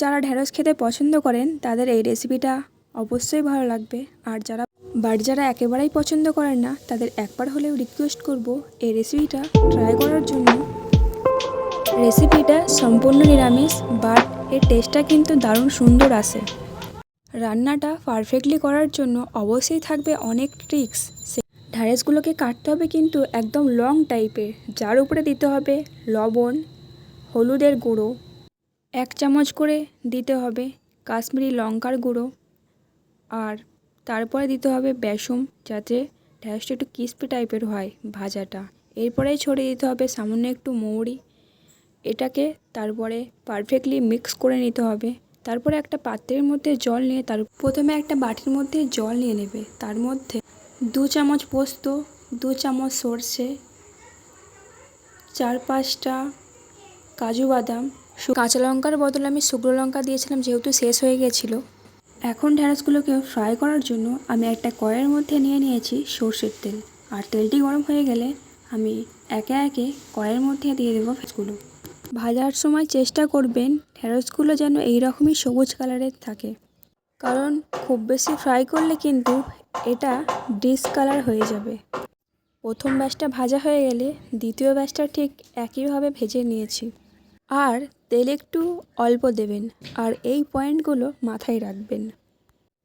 যারা ঢ্যাঁড়স খেতে পছন্দ করেন, তাদের এই রেসিপিটা অবশ্যই ভালো লাগবে। আর যারা বাট যারা একেবারেই পছন্দ করেন না, তাদের একবার হলেও রিকোয়েস্ট করব এই রেসিপিটা ট্রাই করার জন্য। রেসিপিটা সম্পূর্ণ নিরামিষ বাট এর টেস্টটা কিন্তু দারুণ সুন্দর আসে রান্নাটা পারফেক্টলি করার জন্য অবশ্যই থাকবে অনেক ট্রিক্স ঢ্যাঁড়সগুলোকে কাটতে হবে কিন্তু একদম লং টাইপের যার উপরে দিতে হবে লবণ, হলুদের গুঁড়ো এক চামচ করে দিতে হবে কাশ্মীরি লঙ্কার গুঁড়ো আর তারপরে দিতে হবে বেসম যাতে ঢ্যাঁড়সটা একটু ক্রিস্পি টাইপের হয় ভাজাটা। এরপরেই ছড়িয়ে দিতে হবে সামান্য একটু মৌরি। এটাকে তারপরে পারফেক্টলি মিক্স করে নিতে হবে। তারপরে একটা পাত্রের মধ্যে জল নিয়ে তার প্রথমে একটা বাটির মধ্যে জল নিয়ে নেবে। তার মধ্যে দু চামচ পোস্ত, দু চামচ সর্ষে, চার পাঁচটা কাজু বাদাম কাঁচা লঙ্কার বদলে আমি শুকনো লঙ্কা দিয়েছিলাম, যেহেতু শেষ হয়ে গেছিল। এখন ঢ্যাঁড়সগুলোকে ফ্রাই করার জন্য আমি একটা কড়াইয়ের মধ্যে নিয়ে নিয়েছি সর্ষের তেল। আর তেলটি গরম হয়ে গেলে আমি একে একে কড়াইয়ের মধ্যে দিয়ে দেবো ভেজগুলো ভাজার সময় চেষ্টা করবেন ঢ্যাঁড়সগুলো যেন এই রকমই সবুজ কালারের থাকে। কারণ খুব বেশি ফ্রাই করলে কিন্তু এটা ডিস কালার হয়ে যাবে। প্রথম ব্যাচটা ভাজা হয়ে গেলে দ্বিতীয় ব্যাচটা ঠিক একইভাবে ভেজে নিয়েছি। আর তেল একটু অল্প দেবেন আর এই পয়েন্টগুলো মাথায় রাখবেন।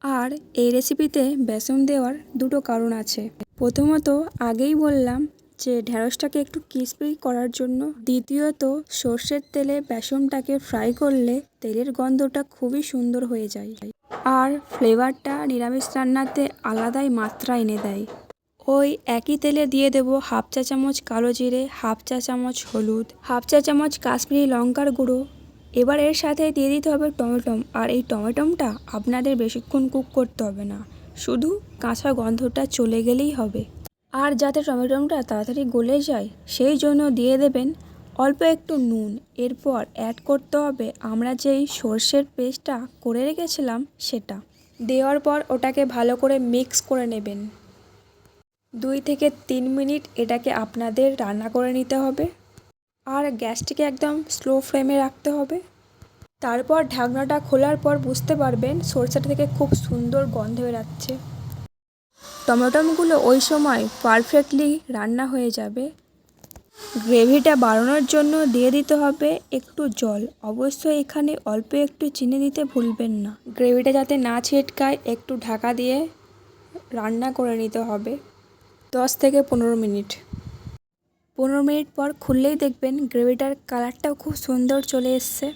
আর এই রেসিপিতে বেসন দেওয়ার দুটো কারণ আছে। প্রথমত আগেই বললাম যে ঢ্যাঁড়সটাকে একটু ক্রিস্পি করার জন্য। দ্বিতীয়ত সর্ষের তেলে বেসনটাকে ফ্রাই করলে তেলের গন্ধটা খুবই সুন্দর হয়ে যায়। আর ফ্লেভারটা নিরামিষ রান্নাতে আলাদাই মাত্রা এনে দেয়। ওই একই তেলে দিয়ে দেবো হাফ চা চামচ কালো জিরে, হাফ চা চামচ হলুদ, হাফ চা চামচ কাশ্মীরি লঙ্কার গুঁড়ো। এবার এর সাথে দিয়ে দিতে হবে টমেটম। আর এই টমেটমটা আপনাদের বেশিক্ষণ কুক করতে হবে না। শুধু কাঁচা গন্ধটা চলে গেলেই হবে। আর যাতে টমেটমটা তাড়াতাড়ি গলে যায়, সেই জন্য দিয়ে দেবেন অল্প একটু নুন। এরপর অ্যাড করতে হবে আমরা যেই সর্ষের পেস্টটা করে রেখেছিলাম সেটা। দেওয়ার পর ওটাকে ভালো করে মিক্স করে নেবেন। দুই থেকে তিন মিনিট এটাকে আপনাদের রান্না করে নিতে হবে। আর গ্যাসটিকে একদম স্লো ফ্লেমে রাখতে হবে। তারপর ঢাকনাটা খোলার পর বুঝতে পারবেন সরষেটা থেকে খুব সুন্দর গন্ধ বেরাচ্ছে। টমেটোগুলো ওই সময় পারফেক্টলি রান্না হয়ে যাবে। গ্রেভিটা বাড়ানোর জন্য দিয়ে দিতে হবে একটু জল। অবশ্যই এখানে অল্প একটু চিনি দিতে ভুলবেন না। গ্রেভিটা যাতে না ছিটকায় একটু ঢাকা দিয়ে রান্না করে নিতে হবে। দশ থেকে পনেরো মিনিট। পনেরো মিনিট পর খুললেই দেখবেন গ্রেভিটার কালারটাও খুব সুন্দর চলে এসছে।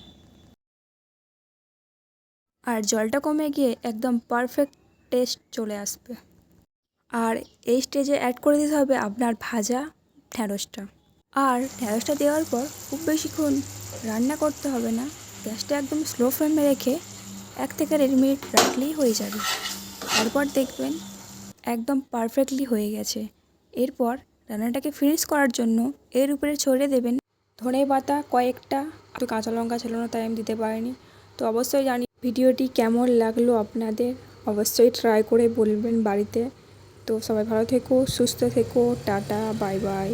আর জলটা কমে গিয়ে একদম পারফেক্ট টেস্ট চলে আসবে। আর এই স্টেজে অ্যাড করে দিতে হবে আপনার ভাজা ঢ্যাঁড়সটা আর ঢ্যাঁড়সটা দেওয়ার পর খুব বেশিক্ষণ রান্না করতে হবে না। গ্যাসটা একদম স্লো ফ্লেমে রেখে এক থেকে দেড় মিনিট রাখলেই হয়ে যাবে। তারপর দেখবেন একদম পারফেক্টলি হয়ে গেছে। এরপর রান্নাটাকে ফিনিশ করার জন্য এর উপরে ছড়িয়ে দেবেন ধনে পাতা, কয়েকটা। একটু কাঁচা লঙ্কা ছিল না, তাই আমি দিতে পারিনি। তো অবশ্যই জানি ভিডিওটি কেমন লাগল আপনাদের, অবশ্যই ট্রাই করে বলবেন বাড়িতে। তো সবাই ভালো থেকো, সুস্থ থেকো, টাটা বাই বাই